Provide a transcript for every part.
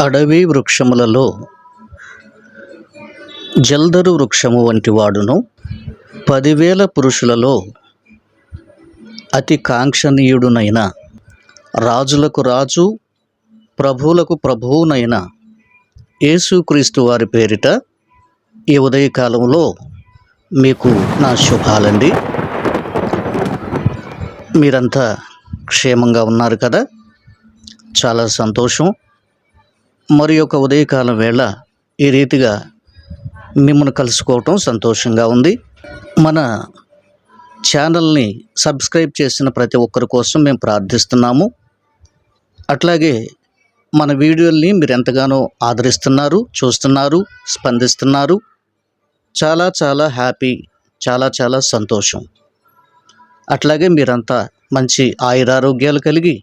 అడవి వృక్షములలో జల్దరు వృక్షము వంటి వాడును. పదివేల పురుషులలో అతి కాంక్షణీయుడునైన రాజులకు రాజు ప్రభువులకు ప్రభువునైన యేసుక్రీస్తు వారి పేరిట ఈ ఉదయకాలంలో మీకు నా శుభాలండి. మీరంతా క్షేమంగా ఉన్నారు కదా? చాలా సంతోషం. మరి యొక్క ఉదయకాలం వేళ ఈ రీతిగా మిమ్మల్ని కలుసుకోవటం సంతోషంగా ఉంది. మన ఛానల్ని సబ్స్క్రైబ్ చేసిన ప్రతి ఒక్కరి కోసం మేము ప్రార్థిస్తున్నాము. అట్లాగే మన వీడియోల్ని మీరు ఎంతగానో ఆదరిస్తున్నారు చూస్తున్నారు స్పందిస్తున్నారు. చాలా చాలా హ్యాపీ చాలా చాలా సంతోషం. అట్లాగే మీరంతా మంచి ఆయురారోగ్యాలు కలిగి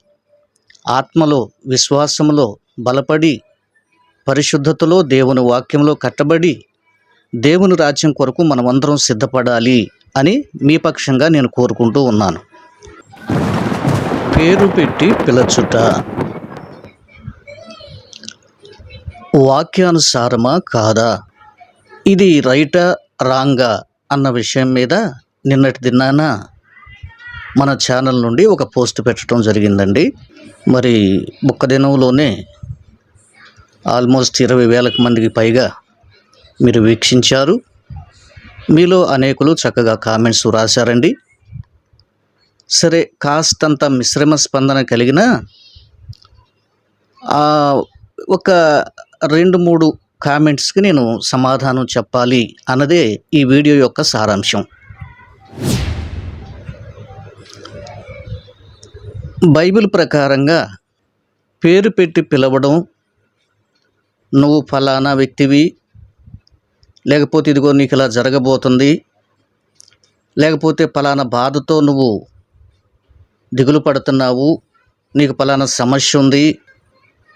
ఆత్మలో విశ్వాసంలో బలపడి పరిశుద్ధతలో దేవుని వాక్యంలో కట్టబడి దేవుని రాజ్యం కొరకు మనమందరం సిద్ధపడాలి అని మీ పక్షంగా నేను కోరుకుంటూ ఉన్నాను. పేరు పెట్టి పిలచుట. వాక్యానుసారమా కాదా? ఇది రైటా రాంగా అన్న విషయం మీద నిన్నటి దినాన మన ఛానల్ నుండి ఒక పోస్ట్ పెట్టడం జరిగిందండి. మరి ఒక్క దినంలోనే ఆల్మోస్ట్ ఇరవై వేలకు మందికి పైగా మీరు వీక్షించారు. మీలో అనేకులు చక్కగా కామెంట్స్ రాశారండి. సరే కాస్తంత మిశ్రమ స్పందన కలిగిన ఒక రెండు మూడు కామెంట్స్కి నేను సమాధానం చెప్పాలి అన్నదే ఈ వీడియో యొక్క సారాంశం. బైబిల్ ప్రకారంగా పేరు పెట్టి పిలవడం నువ్వు ఫలానా వ్యక్తివి. లేకపోతే ఇదిగో నీకు ఇలా జరగబోతుంది. లేకపోతే ఫలానా బాధతో నువ్వు దిగులు పడుతున్నావు. నీకు ఫలానా సమస్య ఉంది.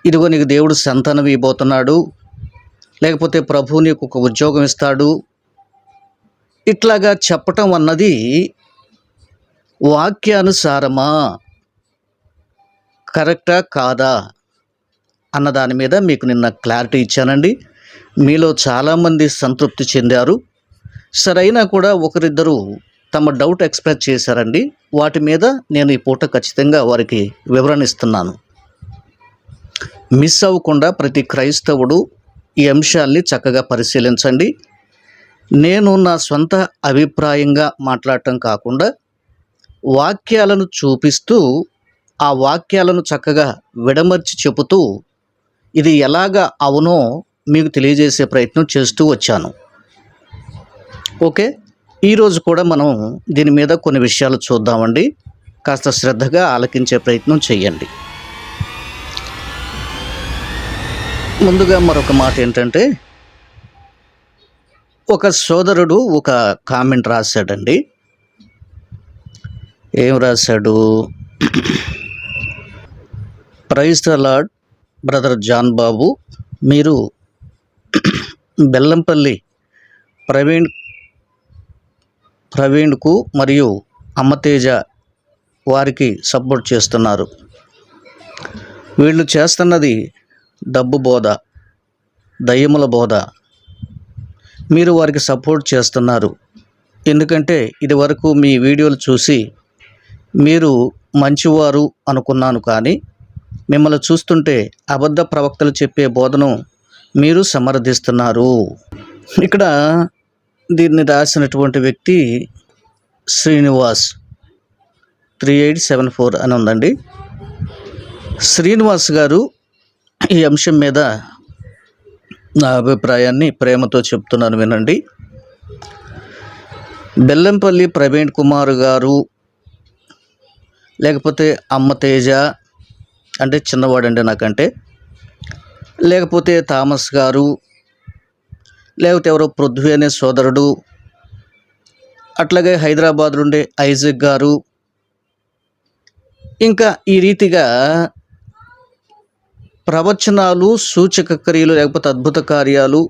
ఇదిగో నీకు దేవుడు సంతానం ఇవ్వబోతున్నాడు. లేకపోతే ప్రభు నీకు ఒక ఉద్యోగం ఇస్తాడు. ఇట్లాగా చెప్పటం అన్నది వాక్యానుసారమా? కరెక్టా కాదా? అన్న దాని మీద మీకు నిన్న క్లారిటీ ఇచ్చానండి. మీలో చాలామంది సంతృప్తి చెందారు. సరైనా కూడా ఒకరిద్దరు తమ డౌట్ ఎక్స్ప్రెస్ చేశారండి. వాటి మీద నేను ఈ పూట ఖచ్చితంగా వారికి వివరణ ఇస్తున్నాను. మిస్ అవ్వకుండా ప్రతి క్రైస్తవుడు ఈ అంశాల్ని చక్కగా పరిశీలించండి. నేను నా సొంత అభిప్రాయంగా మాట్లాడటం కాకుండా వాక్యాలను చూపిస్తూ ఆ వాక్యాలను చక్కగా విడమర్చి చెబుతూ ఇది ఎలాగ అవునో మీకు తెలియజేసే ప్రయత్నం చేస్తూ వచ్చాను. ఓకే? ఈరోజు కూడా మనం దీని మీద కొన్ని విషయాలు చూద్దామండి. కాస్త శ్రద్ధగా ఆలకించే ప్రయత్నం చేయండి. ముందుగా మరొక మాట ఏంటంటే ఒక సోదరుడు ఒక కామెంట్ రాశాడండి. ఏం రాశాడు? Praise the lord brother John Babu మీరు బెల్లంపల్లి ప్రవీణ్ ప్రవీణ్కు మరియు అమ్మతేజ వారికి సపోర్ట్ చేస్తున్నారు. వీళ్ళు చేస్తున్నది డబ్బు బోధ దయ్యముల బోధ. మీరు వారికి సపోర్ట్ చేస్తున్నారు. ఎందుకంటే ఇదివరకు మీ వీడియోలు చూసి మీరు మంచివారు అనుకున్నాను కానీ మిమ్మల్ని చూస్తుంటే అబద్ధ ప్రవక్తలు చెప్పే బోధను మీరు సమర్థిస్తున్నారు. ఇక్కడ దీన్ని రాసినటువంటి వ్యక్తి Srinivas three eight seven four అని ఉందండి. శ్రీనివాస్ గారు ఈ అంశం మీద నా అభిప్రాయాన్ని ప్రేమతో చెప్తున్నాను వినండి. బెల్లంపల్లి ప్రవీణ్ కుమార్ గారు లేకపోతే అమ్మ తేజ అంటే చిన్నవాడండి నాకంటే. లేకపోతే థామస్ గారు లేకపోతే ఎవరో పృథ్వీ అనే సోదరుడు అట్లాగే హైదరాబాద్ నుండి ఐజక్ గారు. ఇంకా ఈ రీతిగా ప్రవచనాలు సూచక క్రియలు లేకపోతే అద్భుత కార్యాలు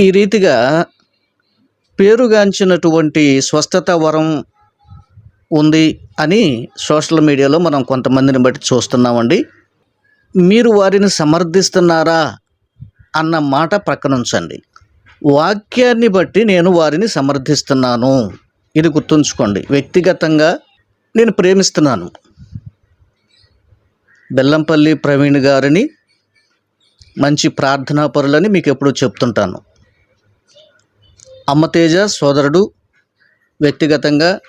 ఈ రీతిగా పేరుగాంచినటువంటి స్వస్థత వరం ఉంది అని సోషల్ మీడియాలో మనం కొంతమందిని బట్టి చూస్తున్నామండి. మీరు వారిని సమర్థిస్తున్నారా అన్న మాట ప్రక్కనుంచండి వాక్యాన్ని బట్టి నేను వారిని సమర్థిస్తున్నాను. ఇది గుర్తుంచుకోండి. వ్యక్తిగతంగా నేను ప్రేమిస్తున్నాను. బెల్లంపల్లి ప్రవీణ్ గారిని మంచి ప్రార్థనా పరులని మీకు ఎప్పుడూ చెప్తుంటాను. అమ్మతేజ సోదరుడు వ్యక్తిగతంగా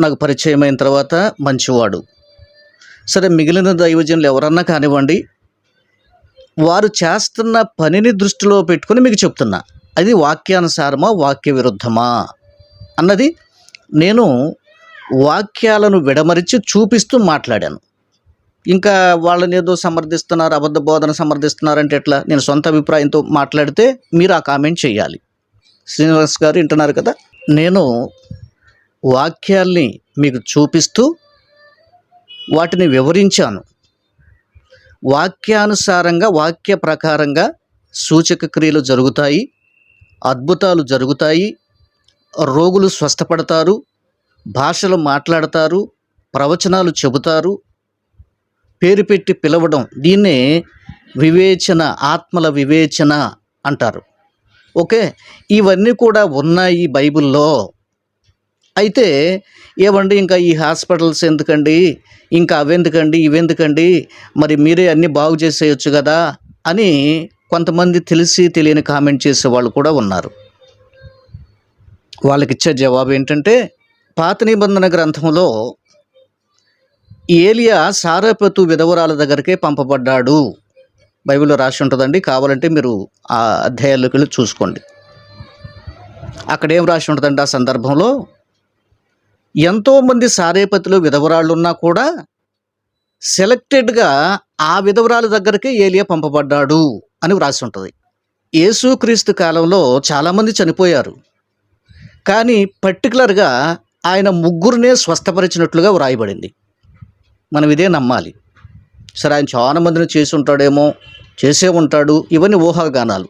నాకు పరిచయం అయిన తర్వాత మంచివాడు. సరే మిగిలిన దైవజనులు ఎవరన్నా కానివ్వండి వారు చేస్తున్న పనిని దృష్టిలో పెట్టుకుని మీకు చెప్తున్నా. అది వాక్యానుసారమా వాక్య విరుద్ధమా అన్నది నేను వాక్యాలను విడమరిచి చూపిస్తూ మాట్లాడాను. ఇంకా వాళ్ళని ఏదో సమర్థిస్తున్నారు అబద్ధ బోధన సమర్థిస్తున్నారంటే ఎట్లా? నేను సొంత అభిప్రాయంతో మాట్లాడితే మీరు ఆ కామెంట్ చేయాలి. శ్రీనివాస్ గారు వింటున్నారు కదా? నేను వాక్యాల్ని మీకు చూపిస్తూ వాటిని వివరించాను. వాక్యానుసారంగా వాక్య ప్రకారంగా సూచక క్రియలు జరుగుతాయి అద్భుతాలు జరుగుతాయి రోగులు స్వస్థపడతారు భాషలు మాట్లాడతారు ప్రవచనాలు చెబుతారు పేరు పెట్టి పిలవడం దీన్నే వివేచన ఆత్మల వివేచన అంటారు. ఓకే? ఇవన్నీ కూడా ఉన్నాయి బైబిల్లో. అయితే ఏమండి ఇంకా ఈ హాస్పిటల్స్ ఎందుకండి? ఇంకా అవెందుకండి ఇవెందుకండి మరి మీరే అన్నీ బాగు చేసేయచ్చు కదా అని కొంతమంది తెలిసి తెలియని కామెంట్ చేసే వాళ్ళు కూడా ఉన్నారు. వాళ్ళకి ఇచ్చే జవాబు ఏంటంటే పాత నిబంధన గ్రంథంలో ఏలియా సారపతు విధవరాల దగ్గరికే పంపబడ్డాడు. బైబిల్లో రాసి ఉంటుందండి. కావాలంటే మీరు ఆ అధ్యాయాల్లోకి వెళ్ళి చూసుకోండి. అక్కడేం రాసి ఉంటుందండి ఆ సందర్భంలో? ఎంతోమంది సారేపతిలో విధవరాళ్ళున్నా కూడా సెలెక్టెడ్గా ఆ విధవరాల దగ్గరికి ఏలియా పంపబడ్డాడు అని వ్రాసి ఉంటుంది యేసుక్రీస్తు కాలంలో చాలామంది చనిపోయారు. కానీ పర్టికులర్గా ఆయన ముగ్గురునే స్వస్థపరిచినట్లుగా వ్రాయబడింది. మనం ఇదే నమ్మాలి. సరే ఆయన చాలా మందిని చేసి ఉంటాడేమో చేసే ఉంటాడు ఇవన్నీ ఊహాగానాలు.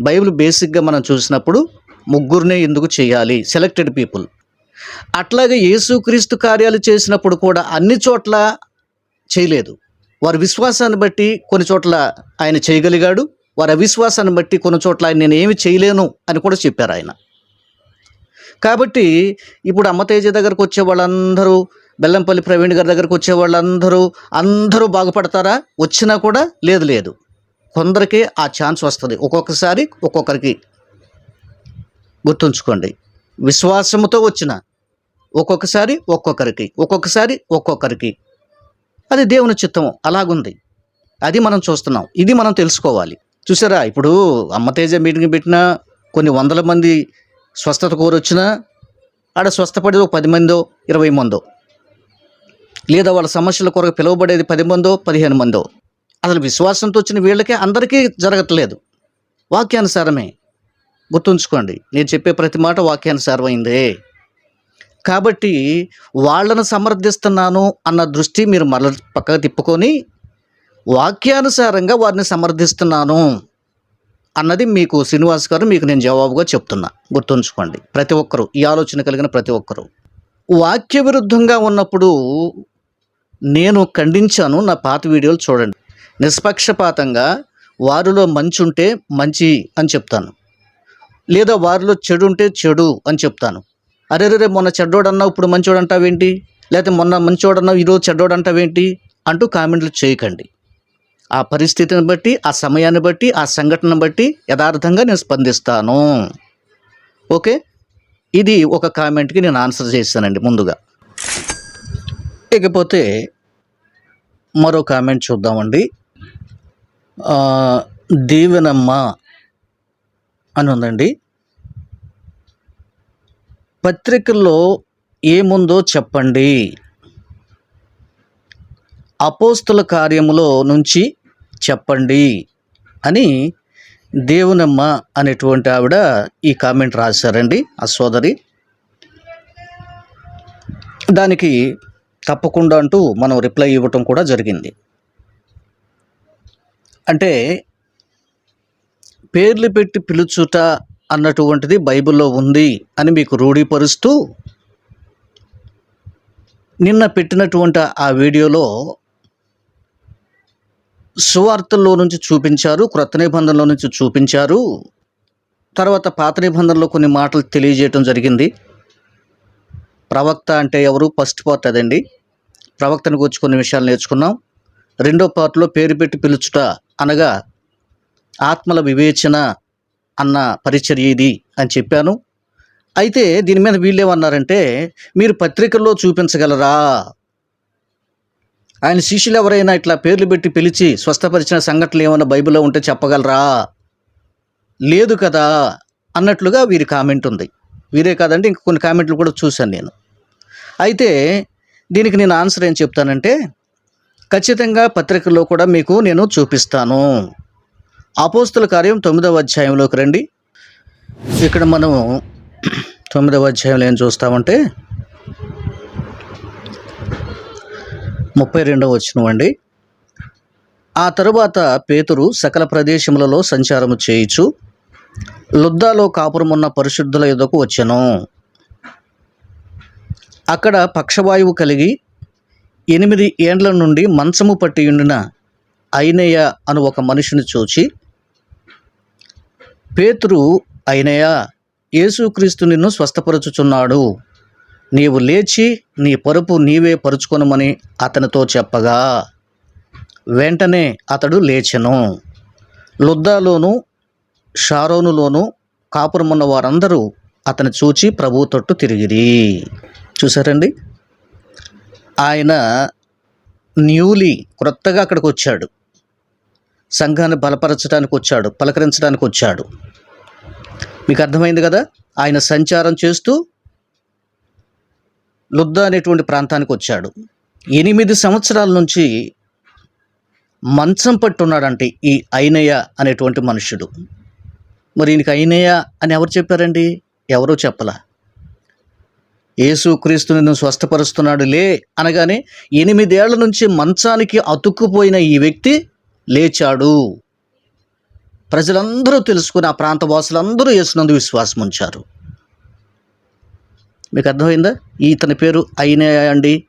బైబిల్ బేసిక్గా మనం చూసినప్పుడు ముగ్గురినే ఎందుకు చేయాలి? Selected people. అట్లాగే యేసుక్రీస్తు కార్యాలు చేసినప్పుడు కూడా అన్ని చోట్ల చేయలేదు. వారి విశ్వాసాన్ని బట్టి కొన్ని చోట్ల ఆయన చేయగలిగాడు. వారి అవిశ్వాసాన్ని బట్టి కొన్ని చోట్ల ఆయన నేను ఏమి చేయలేను అని కూడా చెప్పారు ఆయన. కాబట్టి ఇప్పుడు అమ్మతేజ దగ్గరకు వచ్చే వాళ్ళందరూ బెల్లంపల్లి ప్రవీణ్ గారి దగ్గరకు వచ్చే వాళ్ళందరూ అందరూ బాగుపడతారా? వచ్చినా కూడా లేదు లేదు. కొందరికి ఆ ఛాన్స్ వస్తుంది. ఒక్కొక్కసారి ఒక్కొక్కరికి గుర్తుంచుకోండి. విశ్వాసముతో వచ్చిన ఒక్కొక్కసారి ఒక్కొక్కరికి ఒక్కొక్కసారి ఒక్కొక్కరికి. అది దేవుని చిత్తం అలాగుంది. అది మనం చూస్తున్నాం ఇది మనం తెలుసుకోవాలి. చూసారా ఇప్పుడు అమ్మతేజ మీటింగ్ పెట్టినా కొన్ని వందల మంది స్వస్థత కోరొచ్చినా ఆడ స్వస్థపడేది ఒక పది మందో ఇరవై మందో. లేదా వాళ్ళ సమస్యల కొరకు పిలువబడేది పది మందో పదిహేను మందో. అసలు విశ్వాసంతో వచ్చిన వీళ్ళకే అందరికీ జరగట్లేదు. వాక్యానుసారమే. గుర్తుంచుకోండి. నేను చెప్పే ప్రతి మాట వాక్యానుసారమైందే. కాబట్టి వాళ్ళను సమర్థిస్తున్నాను అన్న దృష్టి మీరు మరల పక్కకు తిప్పుకొని వాక్యానుసారంగా వారిని సమర్థిస్తున్నాను అన్నది మీకు శ్రీనివాస్ గారు మీకు నేను జవాబుగా చెప్తున్నా. గుర్తుంచుకోండి. ప్రతి ఒక్కరూ ఈ ఆలోచన కలిగిన ప్రతి ఒక్కరూ. వాక్య విరుద్ధంగా ఉన్నప్పుడు నేను ఖండించాను నా పాత వీడియోలు చూడండి. నిష్పక్షపాతంగా వారిలో మంచి ఉంటే మంచి అని చెప్తాను. లేదా వారిలో చెడు ఉంటే చెడు అని చెప్తాను. అరే రే మొన్న చెడ్డోడు అన్నావు ఇప్పుడు మంచోడు అంటావేంటి లేకపోతే మొన్న మంచోడు అన్నావు ఈరోజు చెడ్డోడు అంటావేంటి అంటూ కామెంట్లు చేయకండి. ఆ పరిస్థితిని బట్టి ఆ సమయాన్ని బట్టి ఆ సంఘటనను బట్టి యథార్థంగా నేను స్పందిస్తాను. ఓకే? ఇది ఒక కామెంట్కి నేను ఆన్సర్ చేశానండి ముందుగా. ఇకపోతే మరో కామెంట్ చూద్దామండి. దీవెనమ్మ అని ఉందండి. పత్రికల్లో ఏముందో చెప్పండి. అపోస్తుల కార్యములో నుంచి చెప్పండి అని దేవునమ్మ అనేటువంటి ఆవిడ ఈ కామెంట్ రాశారండి. ఆ సోదరి. దానికి తప్పకుండా అంటూ మనం రిప్లై ఇవ్వటం కూడా జరిగింది. అంటే పేర్లు పెట్టి పిలుచుట అన్నటువంటిది బైబిల్లో ఉంది అని మీకు రూఢీపరుస్తూ నిన్న పెట్టినటువంటి ఆ వీడియోలో సువార్తల్లో నుంచి చూపించారు క్రొత్త నిబంధనలో నుంచి చూపించారు. తర్వాత పాత నిబంధనలో కొన్ని మాటలు తెలియజేయటం జరిగింది. ప్రవక్త అంటే ఎవరు? ఫస్ట్ పార్ట్ అదండి. ప్రవక్తను గురించి కొన్ని విషయాలు నేర్చుకున్నాం. రెండో పార్ట్లో పేరు పెట్టి పిలుచుట అనగా ఆత్మల వివేచన అన్న పరిచర్య ఇది అని చెప్పాను. అయితే దీని మీద వీళ్ళేమన్నారంటే మీరు పత్రికల్లో చూపించగలరా? ఆయన శిష్యులు ఎవరైనా ఇట్లా పేర్లు పెట్టి పిలిచి స్వస్థపరిచిన సంఘటనలు ఏమైనా బైబిల్లో ఉంటే చెప్పగలరా? లేదు కదా అన్నట్లుగా వీరి కామెంట్ ఉంది. వీరే కాదంటే ఇంక కొన్ని కామెంట్లు కూడా చూశాను నేను. అయితే దీనికి నేను ఆన్సర్ ఏం చెప్తానంటే ఖచ్చితంగా పత్రికల్లో కూడా మీకు నేను చూపిస్తాను. అపోస్తుల కార్యం తొమ్మిదవ అధ్యాయంలోకి రండి. ఇక్కడ మనం తొమ్మిదవ అధ్యాయంలో ఏం చూస్తామంటే ముప్పై రెండవ వచ్చినవండి ఆ తరువాత పేతురు సకల ప్రదేశములలో సంచారము చేయుచు లుద్దాలో కాపురమున్న పరిశుద్ధుల ఎదుకు వచ్చెను. అక్కడ పక్షవాయువు కలిగి ఎనిమిది ఏండ్ల నుండి మంచము పట్టి ఉండిన అయినయ్య అను ఒక మనిషిని చూచి పేతురు అయినయ్య యేసుక్రీస్తు నిన్ను స్వస్థపరచుచున్నాడు. నీవు లేచి నీ పరుపు నీవే పరుచుకొనమని అతనితో చెప్పగా వెంటనే అతడు లేచెను. లుద్దాలోను షారోనులోను కాపురమున్న వారందరూ అతను చూచి ప్రభు తొట్టు తిరిగిరి. చూసారండి ఆయన న్యూలీ క్రొత్తగా అక్కడికి వచ్చాడు సంఘాన్ని బలపరచడానికి వచ్చాడు పలకరించడానికి వచ్చాడు. మీకు అర్థమైంది కదా? ఆయన సంచారం చేస్తూ లుద్ద అనేటువంటి ప్రాంతానికి వచ్చాడు. ఎనిమిది సంవత్సరాల నుంచి మంచం పట్టున్నాడంటే ఈ ఐనయ్య అనేటువంటి మనుషుడు. మరి ఈయనకి ఐనయ్య అని ఎవరు చెప్పారండి? ఎవరూ చెప్పలా? యేసు క్రీస్తుని నువ్వు స్వస్థపరుస్తున్నాడు లే అనగానే ఎనిమిదేళ్ళ నుంచి మంచానికి అతుక్కుపోయిన ఈ వ్యక్తి లేచాడు. ప్రజలందరూ తెలుసుకుని ఆ ప్రాంత వాసులందరూ యేసునందు విశ్వాసం ఉంచారు. మీకు అర్థమైందా? ఇతని పేరు అయినే అండి.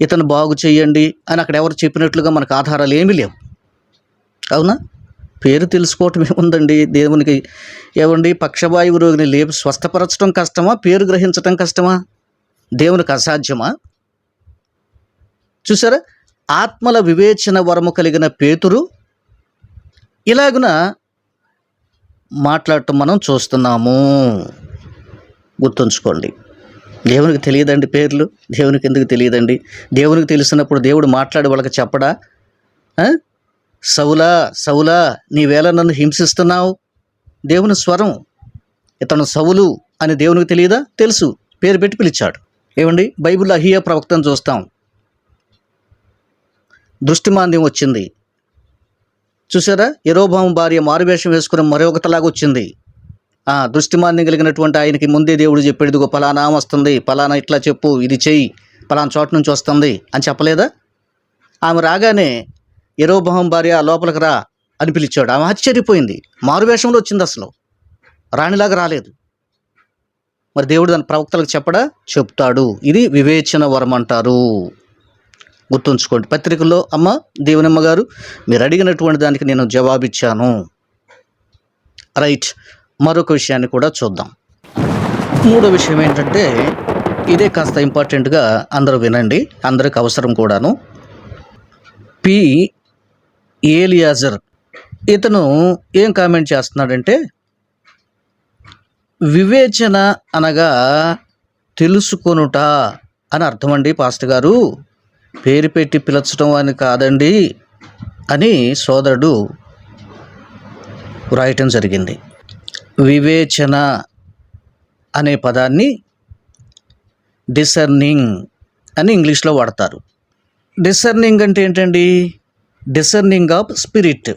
ఇతను బాగు చేయండి అని అక్కడ ఎవరు చెప్పినట్లుగా మనకు ఆధారాలు ఏమీ లేవు. అవునా? పేరు తెలుసుకోవటం ఏముందండి? దేవునికి ఏమండి? పక్షవాయువు రోగిని లేపి స్వస్థపరచడం కష్టమా? పేరు గ్రహించటం కష్టమా? దేవునికి అసాధ్యమా? చూసారా? ఆత్మల వివేచన వరము కలిగిన పేతురు ఇలాగున మాట్లాడటం మనం చూస్తున్నాము. గుర్తుంచుకోండి. దేవునికి తెలియదండి పేర్లు. దేవునికి ఎందుకు తెలియదండి? దేవునికి తెలిసినప్పుడు దేవుడు మాట్లాడి వాళ్ళకి చెప్పడా? సవులా సౌలా సౌలా నీవేళ నన్ను హింసిస్తున్నావు? దేవుని స్వరం. ఇతను సవులు అని దేవునికి తెలియదా? తెలుసు. పేరు పెట్టి పిలిచాడు. ఏమండి? బైబిల్ అహియా ప్రవక్తను చూస్తాం. దృష్టిమాంద్యం వచ్చింది. చూసారా ఎరోబాము భార్య మారువేషం వేసుకుని మరొకతలాగా వచ్చింది. ఆ దృష్టిమాంద్యం కలిగినటువంటి ఆయనకి ముందే దేవుడు చెప్పాడు ఇదిగో పలానా వస్తుంది. పలానా ఇట్లా చెప్పు ఇది చెయ్యి. పలానా చోట నుంచి వస్తుంది. అని చెప్పలేదా? ఆమె రాగానే ఎరోభావం భార్య లోపలికి రా అని పిలిచాడు. ఆమె ఆశ్చర్యపోయింది. మారువేషంలో వచ్చింది అసలు. రాణిలాగా రాలేదు. మరి దేవుడు దాని ప్రవక్తలకు చెప్పడా? చెప్తాడు. ఇది వివేచన వరం అంటారు గుర్తుంచుకోండి. పత్రికల్లో అమ్మ దేవునమ్మ గారు మీరు అడిగినటువంటి దానికి నేను జవాబిచ్చాను. రైట్. మరొక విషయాన్ని కూడా చూద్దాం. మూడో విషయం ఏంటంటే ఇదే కాస్త ఇంపార్టెంట్గా అందరూ వినండి. అందరికి అవసరం కూడాను. పి. ఏలియాజర్. ఇతను ఏం కామెంట్ చేస్తున్నాడంటే వివేచన అనగా తెలుసుకొనుట అని అర్థమండి పాస్టర్ గారు. పేరు పెట్టి పిలచడం అని కాదండి అని సోదరుడు వ్రాయటం జరిగింది. వివేచన అనే పదాన్ని డిసర్నింగ్ అని ఇంగ్లీష్లో వాడతారు. డిసర్నింగ్ అంటే ఏంటండి? డిసర్నింగ్ ఆఫ్ స్పిరిట్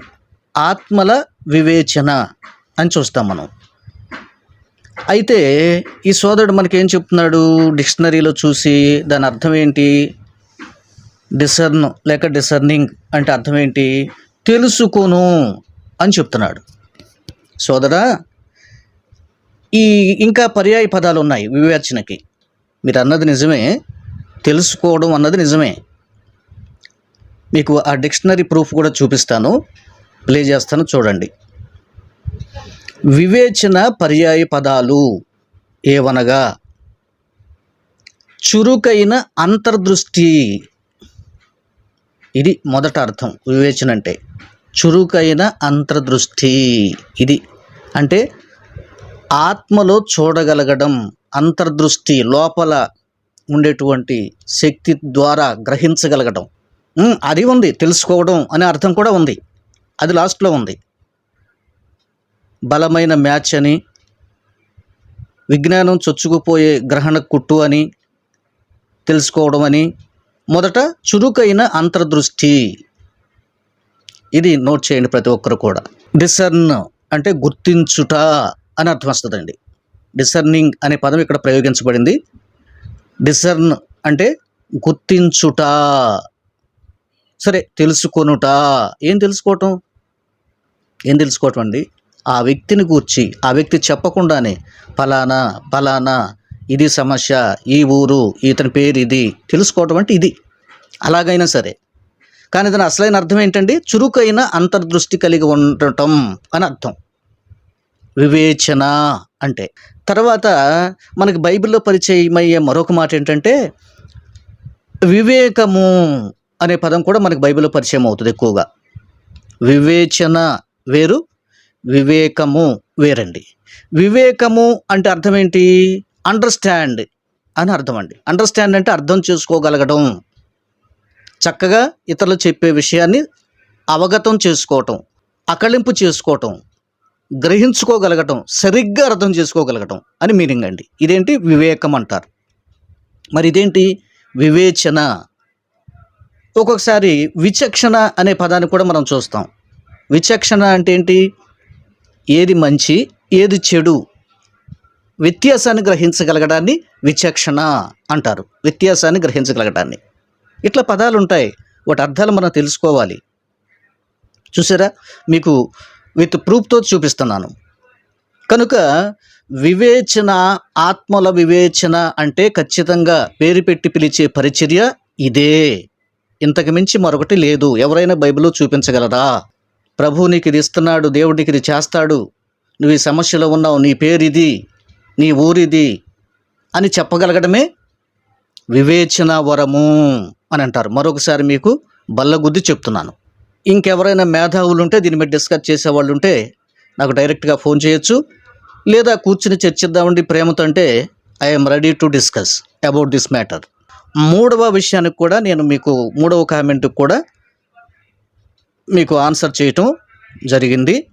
ఆత్మల వివేచన అని చూస్తాం మనం. అయితే ఈ సోదరుడు మనకేం చెప్తున్నాడు? డిక్షనరీలో చూసి దాని అర్థం ఏంటి? డిసర్న్ లేక డిసర్నింగ్ అంటే అర్థం ఏంటి? తెలుసుకును అని చెప్తున్నాడు. సోదరా ఈ ఇంకా పర్యాయ పదాలు ఉన్నాయి వివేచనకి. మీరు అన్నది నిజమే తెలుసుకోవడం అన్నది నిజమే. మీకు ఆ డిక్షనరీ ప్రూఫ్ కూడా చూపిస్తాను ప్లే చేస్తాను చూడండి. వివేచన పర్యాయ పదాలు ఏవనగా చురుకైన అంతర్దృష్టి ఇది మొదట అర్థం. వివేచన అంటే చురుకైన అంతర్దృష్టి. ఇది అంటే ఆత్మలో చూడగలగడం అంతర్దృష్టి లోపల ఉండేటువంటి శక్తి ద్వారా గ్రహించగలగడం. అది ఉంది తెలుసుకోవడం అనే అర్థం కూడా ఉంది. అది లాస్ట్లో ఉంది. బలమైన మ్యాచ్ అని విజ్ఞానం చొచ్చుకుపోయే గ్రహణ కుట్టు అని తెలుసుకోవడం అని మొదట చురుకైన అంతర్దృష్టి. ఇది నోట్ చేయండి ప్రతి ఒక్కరు కూడా. డిసర్న్ అంటే గుర్తించుట అని అర్థం వస్తుందండి. డిసర్నింగ్ అనే పదం ఇక్కడ ప్రయోగించబడింది. డిసర్న్ అంటే గుర్తించుట. సరే తెలుసుకొనుట. ఏం తెలుసుకోవటం? ఏం తెలుసుకోవటం అండి? ఆ వ్యక్తిని గూర్చి ఆ వ్యక్తి చెప్పకుండానే ఫలానా ఫలానా ఇది సమస్య ఈ ఊరు ఇతని పేరు ఇది తెలుసుకోవటం అంటే ఇది. అలాగైనా సరే. కానీ దాని అసలైన అర్థం ఏంటండి? చురుకైన అంతర్దృష్టి కలిగి ఉండటం అని అర్థం. వివేచన అంటే. తర్వాత మనకి బైబిల్లో పరిచయమయ్యే మరొక మాట ఏంటంటే వివేకము అనే పదం కూడా మనకి బైబిల్లో పరిచయం అవుతుంది ఎక్కువగా. వివేచన వేరు వివేకము వేరండి. వివేకము అంటే అర్థం ఏంటి? అండర్స్టాండ్ అని అర్థం అండి అండర్స్టాండ్ అంటే అర్థం చేసుకోగలగడం. చక్కగా ఇతరులు చెప్పే విషయాన్ని అవగతం చేసుకోవటం అకళింపు చేసుకోవటం గ్రహించుకోగలగటం సరిగ్గా అర్థం చేసుకోగలగటం అని మీనింగ్ అండి. ఇదేంటి? వివేకం అంటారు. మరి ఇదేంటి? వివేచన. ఒక్కొక్కసారి విచక్షణ అనే పదాన్ని కూడా మనం చూస్తాం. విచక్షణ అంటే ఏంటి? ఏది మంచి ఏది చెడు. వ్యత్యాసాన్ని గ్రహించగలగడాన్ని విచక్షణ అంటారు. వ్యత్యాసాన్ని గ్రహించగలగడాన్ని ఇట్లా పదాలు ఉంటాయి వాటి అర్థాలు మనం తెలుసుకోవాలి. చూసారా? మీకు విత్ ప్రూఫ్తో చూపిస్తున్నాను. కనుక వివేచన ఆత్మల వివేచన అంటే ఖచ్చితంగా పేరు పెట్టి పిలిచే పరిచర్య ఇదే. ఇంతకు మించి మరొకటి లేదు. ఎవరైనా బైబిల్లో చూపించగలరా? ప్రభు నీకు ఇది ఇస్తున్నాడు దేవుడికి ఇది చేస్తాడు. నువ్వు ఈ సమస్యలో ఉన్నావు నీ పేరు ఇది నీ ఊరిది అని చెప్పగలగడమే వివేచన వరము అని అంటారు. మరొకసారి మీకు బల్లగుద్ది చెప్తున్నాను. ఇంకెవరైనా మేధావులు ఉంటే దీని మీద డిస్కస్ చేసేవాళ్ళు ఉంటే నాకు డైరెక్ట్గా ఫోన్ చేయొచ్చు. లేదా కూర్చుని చర్చిద్దామండి ప్రేమతో అంటే I'm ready to discuss about this matter. మూడవ విషయానికి కూడా నేను మీకు మూడవ కామెంట్కి కూడా మీకు ఆన్సర్ చేయటం జరిగింది.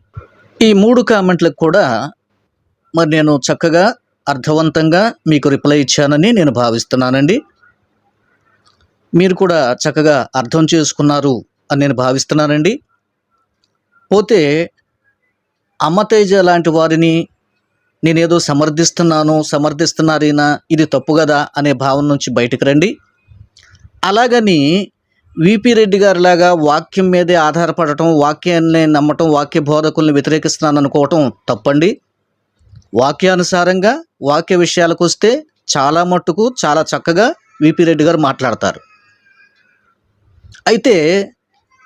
ఈ మూడు కామెంట్లకు కూడా మరి నేను చక్కగా అర్థవంతంగా మీకు రిప్లై ఇచ్చానని నేను భావిస్తున్నానండి. మీరు కూడా చక్కగా అర్థం చేసుకున్నారు అని నేను భావిస్తున్నానండి. పోతే అమ్మతేజ లాంటి వారిని నేనేదో సమర్థిస్తున్నాను సమర్థిస్తున్నారైనా ఇది తప్పు కదా అనే భావన నుంచి బయటకు రండి. అలాగని విపి రెడ్డి గారిలాగా వాక్యం మీదే ఆధారపడటం వాక్యాన్ని నమ్మటం వాక్య బోధకుల్ని వ్యతిరేకిస్తున్నాను అనుకోవటం తప్పండి. వాక్యానుసారంగా వాక్య విషయాలకు వస్తే చాలా మట్టుకు చాలా చక్కగా విపి రెడ్డి గారు మాట్లాడతారు. అయితే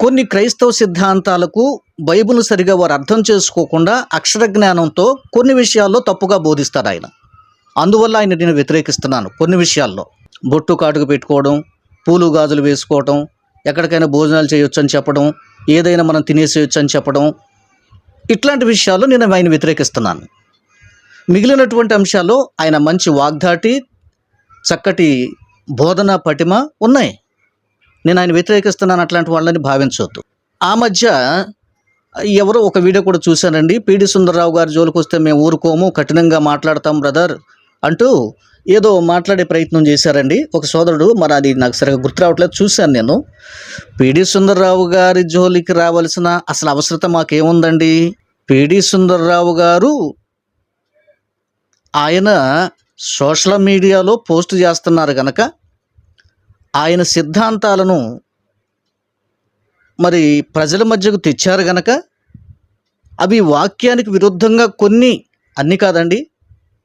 కొన్ని క్రైస్తవ సిద్ధాంతాలకు బైబిల్ సరిగా వారు అర్థం చేసుకోకుండా అక్షర జ్ఞానంతో కొన్ని విషయాల్లో తప్పుగా బోధిస్తారు ఆయన. అందువల్ల ఆయన నేను వ్యతిరేకిస్తున్నాను కొన్ని విషయాల్లో. బొట్టు కాటుకు పెట్టుకోవడం పూలు గాజులు వేసుకోవడం ఎక్కడికైనా భోజనాలు చేయొచ్చు అని చెప్పడం ఏదైనా మనం తినేసేయచ్చు అని చెప్పడం ఇట్లాంటి విషయాల్లో నేను ఆయన వ్యతిరేకిస్తున్నాను. మిగిలినటువంటి అంశాల్లో ఆయన మంచి వాగ్దాటి చక్కటి బోధన పటిమ ఉన్నాయి. నేను ఆయన వ్యతిరేకిస్తున్నాను అట్లాంటి వాళ్ళని భావించవద్దు ఆ మధ్య ఎవరో ఒక వీడియో కూడా చూశానండి. పిడి సుందరరావు గారి జోలికి వస్తే మేము ఊరుకోము కఠినంగా మాట్లాడతాం బ్రదర్ అంటూ ఏదో మాట్లాడే ప్రయత్నం చేశారండి. ఒక సోదరుడు మరి అది నాకు సరిగా గుర్తు రావట్లేదు చూశాను నేను. పిడి సుందరరావు గారి జోలికి రావాల్సిన అసలు అవసరత మాకేముందండి? పిడి సుందరరావు గారు ఆయన సోషల్ మీడియాలో పోస్ట్ చేస్తున్నారు కనుక ఆయన సిద్ధాంతాలను మరి ప్రజల మధ్యకు తెచ్చారు గనక అవి వాక్యానికి విరుద్ధంగా కొన్ని అన్నీ కాదండి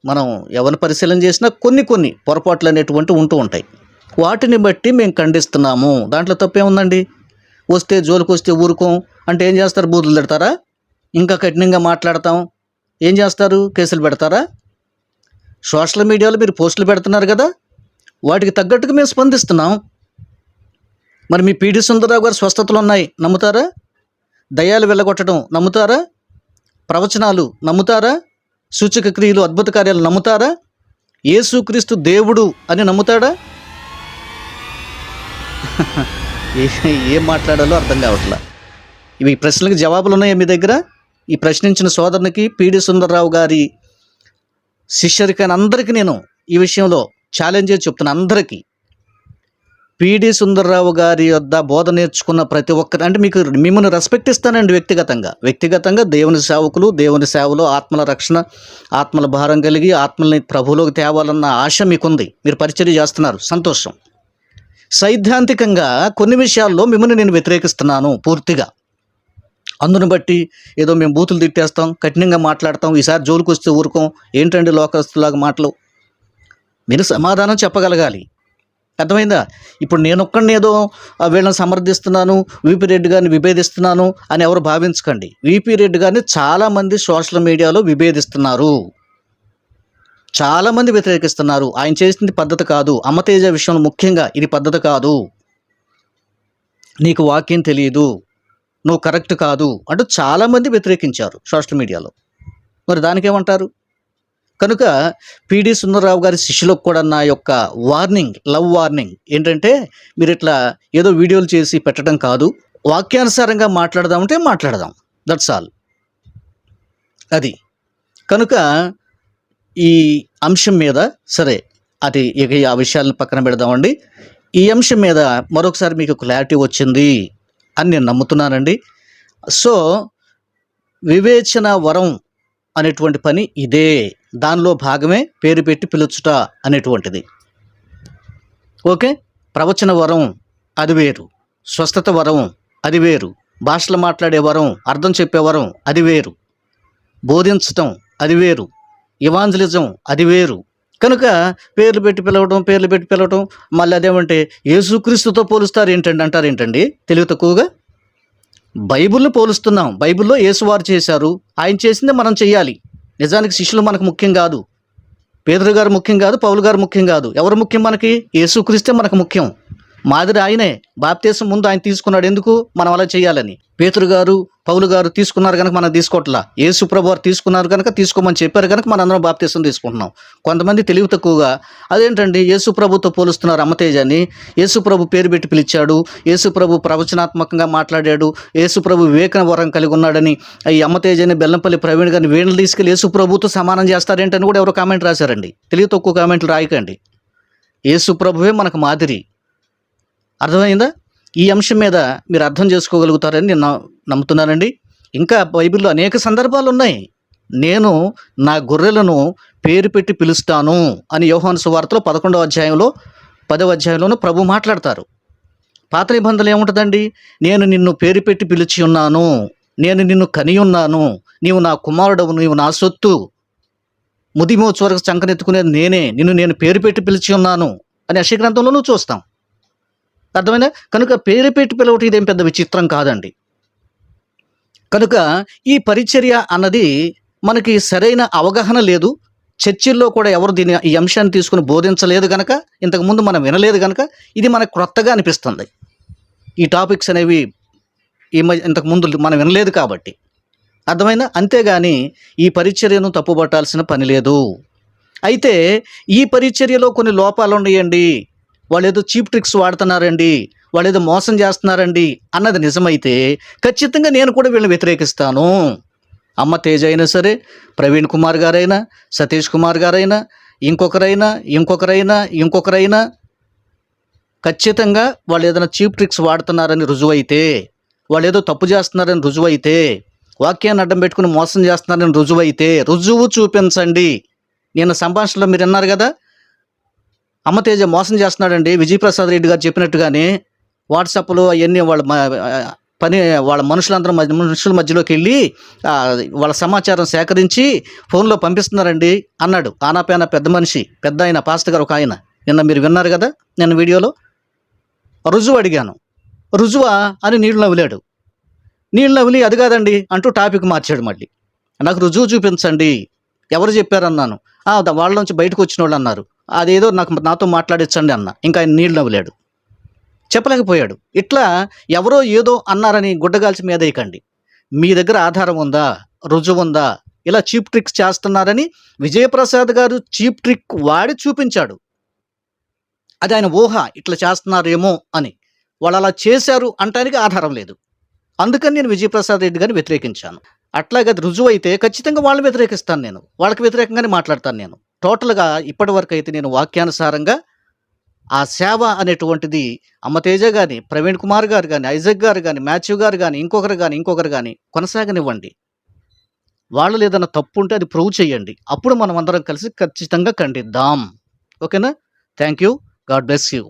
మనం ఎవరిని పరిశీలన చేసినా కొన్ని కొన్ని పొరపాట్లు అనేటువంటి ఉంటూ ఉంటాయి. వాటిని బట్టి మేము ఖండిస్తున్నాము. దాంట్లో తప్పేముందండి? వస్తే జోలికి వస్తే ఊరుకోం. అంటే ఏం చేస్తారు? బూతులు తిడతారా? ఇంకా కఠినంగా మాట్లాడతాం. ఏం చేస్తారు? కేసులు పెడతారా? సోషల్ మీడియాలో మీరు పోస్టులు పెడుతున్నారు కదా వాటికి తగ్గట్టుగా మేము స్పందిస్తున్నాం. మరి మీ పీడి సుందరరావు గారు స్వస్థతలు ఉన్నాయి నమ్ముతారా? దయాలు వెళ్ళగొట్టడం నమ్ముతారా? ప్రవచనాలు నమ్ముతారా? సూచక క్రియలు అద్భుత కార్యాలు నమ్ముతారా? యేసుక్రీస్తు దేవుడు అని నమ్ముతాడా? ఏం మాట్లాడాలో అర్థం కావట్లా. ఇవి ప్రశ్నలకు జవాబులు ఉన్నాయా మీ దగ్గర? ఈ ప్రశ్నించిన సోదరునికి పీడి సుందరరావు గారి శిష్యరికైన అందరికీ నేను ఈ విషయంలో ఛాలెంజ్ చేసి చెప్తున్నా అందరికీ. పీడి సుందర్రావు గారి వద్ద బోధ నేర్చుకున్న ప్రతి ఒక్కరి అంటే మీకు మిమ్మల్ని రెస్పెక్ట్ ఇస్తానండి వ్యక్తిగతంగా. వ్యక్తిగతంగా దేవుని సేవకులు దేవుని సేవలో ఆత్మల రక్షణ ఆత్మల భారం కలిగి ఆత్మల్ని ప్రభువులోకి తేవాలన్న ఆశ మీకుంది. మీరు పరిచర్య చేస్తున్నారు. సంతోషం. సైద్ధాంతికంగా కొన్ని విషయాల్లో మిమ్మల్ని నేను వ్యతిరేకిస్తున్నాను పూర్తిగా. అందును బట్టి ఏదో మేము బూతులు తిట్టేస్తాం కఠినంగా మాట్లాడతాం ఈసారి జోలికి వస్తే ఊరుకోం ఏంటండి లోకస్తులాగా మాటలు? మీరు సమాధానం చెప్పగలగాలి. అర్థమైందా? ఇప్పుడు నేను ఒక్కడిని ఏదో వీళ్ళని సమర్థిస్తున్నాను విపి రెడ్డి గారిని విభేదిస్తున్నాను అని ఎవరు భావించకండి. విపి రెడ్డి గారిని చాలామంది సోషల్ మీడియాలో విభేదిస్తున్నారు. చాలామంది వ్యతిరేకిస్తున్నారు. ఆయన చేసింది పద్ధతి కాదు. అమ్మతేజ విషయంలో ముఖ్యంగా ఇది పద్ధతి కాదు. నీకు వాక్యం తెలియదు. నువ్వు కరెక్ట్ కాదు అంటూ చాలామంది వ్యతిరేకించారు సోషల్ మీడియాలో. మరి దానికేమంటారు? కనుక పిడి సుందరరావు గారి శిష్యులకు కూడా నా యొక్క వార్నింగ్ లవ్ వార్నింగ్ ఏంటంటే మీరు ఇట్లా ఏదో వీడియోలు చేసి పెట్టడం కాదు వాక్యానుసారంగా మాట్లాడదామంటే మాట్లాడదాం. దట్స్ ఆల్ అది. కనుక ఈ అంశం మీద సరే అది ఇక ఆ విషయాలను పక్కన పెడదామండి. ఈ అంశం మీద మరొకసారి మీకు క్లారిటీ వచ్చింది. అని నేను నమ్ముతున్నానండి. సో వివేచన వరం అనేటువంటి పని ఇదే. దానిలో భాగమే పేరు పెట్టి పిలుచుట అనేటువంటిది. ఓకే? ప్రవచన వరం అది వేరు. స్వస్థత వరం అది వేరు. భాషలు మాట్లాడే వరం అర్థం చెప్పే వరం అది వేరు. బోధించటం అది వేరు. ఇవాంజలిజం అది వేరు. కనుక పేర్లు పెట్టి పిలవడం పేర్లు పెట్టి పిలవడం మళ్ళీ అదేమంటే యేసుక్రీస్తుతో పోలుస్తారు ఏంటండి అంటారు ఏంటండి? తెలివి తక్కువగా? బైబిల్ని పోలుస్తున్నాం. బైబిల్లో యేసువారు చేశారు. ఆయన చేసిందే మనం చెయ్యాలి. నిజానికి శిష్యులు మనకు ముఖ్యం కాదు. పేదరు గారు ముఖ్యం కాదు పౌలు గారు ముఖ్యం కాదు. ఎవరు ముఖ్యం మనకి? యేసుక్రీస్తే మనకు ముఖ్యం. మాదిరి ఆయనే బాప్తీసం ముందు ఆయన తీసుకున్నాడు. ఎందుకు? మనం అలా చేయాలని. పేతురు గారు పౌలు గారు తీసుకున్నారు కనుక మనం తీసుకోవట్లా. యేసు ప్రభు వారు తీసుకున్నారు కనుక తీసుకోమని చెప్పారు కనుక మనం అందరం బాప్తీసం తీసుకుంటున్నాం. కొంతమంది తెలివి తక్కువగా అదేంటండి? యేసు ప్రభుతో పోలుస్తున్నారు అమ్మతేజాన్ని యేసు ప్రభు పేరు పెట్టి పిలిచాడు. యేసు ప్రభు ప్రవచనాత్మకంగా మాట్లాడాడు. యేసు ప్రభు వివేకన వరం కలిగి ఉన్నాడని. ఈ అమ్మతేజాన్ని బెల్లంపల్లి ప్రవీణ్ గారిని వీణలు తీసుకెళ్ళి యేసు ప్రభుతో సమానం చేస్తారేంటని కూడా ఎవరో కామెంట్ రాశారండి. తెలివి తక్కువ కామెంట్లు రాయకండి. యేసు ప్రభువే మనకు మాదిరి. అర్థమైందా? ఈ అంశం మీద మీరు అర్థం చేసుకోగలుగుతారని నేను నమ్ముతున్నానండి. ఇంకా బైబిల్లో అనేక సందర్భాలు ఉన్నాయి నేను నా గొర్రెలను పేరు పెట్టి పిలుస్తాను అని యోహాను సువార్తలో పదకొండవ అధ్యాయంలో పదవ అధ్యాయంలోనూ ప్రభు మాట్లాడతారు. పాత నిబంధనలు ఏముంటుందండి? నేను నిన్ను పేరు పెట్టి పిలిచి ఉన్నాను. నేను నిన్ను కని ఉన్నాను. నీవు నా కుమారుడవు నీవు నా సొత్తు. ముదిమోచు వరకు చంకనెత్తుకునేది నేనే. నిన్ను నేను పేరు పెట్టి పిలిచి ఉన్నాను. అని అశీగ్రంథంలోనూ చూస్తాం. అర్థమైందా? కనుక పేరు పెట్టి పిలవటం ఇదేం పెద్ద విచిత్రం కాదండి. కనుక ఈ పరిచర్య అన్నది మనకి సరైన అవగాహన లేదు. చర్చిల్లో కూడా ఎవరు దీని ఈ అంశాన్ని తీసుకుని బోధించలేదు కనుక ఇంతకుముందు మనం వినలేదు కనుక ఇది మనకు క్రొత్తగా అనిపిస్తుంది. ఈ టాపిక్స్ అనేవి ఈ మధ్య ఇంతకుముందు మనం వినలేదు కాబట్టి. అర్థమైనా అంతేగాని ఈ పరిచర్యను తప్పుపట్టాల్సిన పని లేదు. అయితే ఈ పరిచర్యలో కొన్ని లోపాలు ఉన్నాయండి వాళ్ళు ఏదో చీప్ ట్రిక్స్ వాడుతున్నారండి వాళ్ళు ఏదో మోసం చేస్తున్నారండి అన్నది నిజమైతే ఖచ్చితంగా నేను కూడా వీళ్ళని వ్యతిరేకిస్తాను. అమ్మ తేజ అయినా సరే ప్రవీణ్ కుమార్ గారైనా సతీష్ కుమార్ గారైనా ఇంకొకరైనా ఇంకొకరైనా ఇంకొకరైనా ఖచ్చితంగా వాళ్ళు ఏదైనా చీప్ ట్రిక్స్ వాడుతున్నారని రుజువైతే వాళ్ళు ఏదో తప్పు చేస్తున్నారని రుజువైతే వాక్యాన్ని అడ్డం పెట్టుకుని మోసం చేస్తున్నారని రుజువైతే రుజువు చూపించండి. నిన్న సంభాషణలో మీరు అన్నారు కదా అమ్మతేజ మోసం చేస్తున్నాడండి. విజయప్రసాద్ రెడ్డి గారు చెప్పినట్టుగానే వాట్సాప్లో అవన్నీ వాళ్ళ పని వాళ్ళ మనుషులందరూ మధ్య మనుషుల మధ్యలోకి వెళ్ళి వాళ్ళ సమాచారం సేకరించి ఫోన్లో పంపిస్తున్నారండి అన్నాడు. ఆనాపేన పెద్ద మనిషి పెద్ద ఆయన పాస్టర్ గారు ఒక ఆయన. నిన్న మీరు విన్నారు కదా నిన్న వీడియోలో? రుజువు అడిగాను. రుజువా అని నీళ్ళు నవ్వులాడు. నీళ్ళు నవ్వులి అది కాదండి అంటూ టాపిక్ మార్చాడు మళ్ళీ. నాకు రుజువు చూపించండి. ఎవరు చెప్పారన్నాను. వాళ్ళ నుంచి బయటకు వచ్చిన వాళ్ళు అన్నారు. అదేదో నాకు నాతో మాట్లాడించండి అన్న. ఇంకా ఆయన నీళ్ళు నవ్వలేడు. చెప్పలేకపోయాడు. ఇట్లా ఎవరో ఏదో అన్నారని గుడ్డగాల్చి మీదేయకండి మీ దగ్గర ఆధారం ఉందా? రుజువు ఉందా? ఇలా చీప్ ట్రిక్స్ చేస్తున్నారని విజయప్రసాద్ గారు చీప్ ట్రిక్ వాడి చూపించాడు. అది ఆయన ఊహ ఇట్లా చేస్తున్నారేమో అని. వాళ్ళు అలా చేశారు అంటానికి ఆధారం లేదు. అందుకని నేను విజయప్రసాద్ రెడ్డి గారిని వ్యతిరేకించాను. అట్లాగే అది రుజువు అయితే ఖచ్చితంగా వాళ్ళని వ్యతిరేకిస్తాను నేను. వాళ్ళకి వ్యతిరేకంగానే మాట్లాడతాను నేను. టోటల్గా ఇప్పటి వరకు అయితే నేను వాక్యానుసారంగా ఆ సేవ అనేటువంటిది అమ్మతేజ కానీ ప్రవీణ్ కుమార్ గారు కానీ ఐజక్ గారు కానీ మ్యాథ్యూ గారు కానీ ఇంకొకరు కానీ ఇంకొకరు కానీ కొనసాగనివ్వండి. వాళ్ళు ఏదైనా తప్పు ఉంటే అది ప్రూవ్ చేయండి. అప్పుడు మనం అందరం కలిసి ఖచ్చితంగా ఖండిద్దాం. ఓకేనా? Thank you God bless you.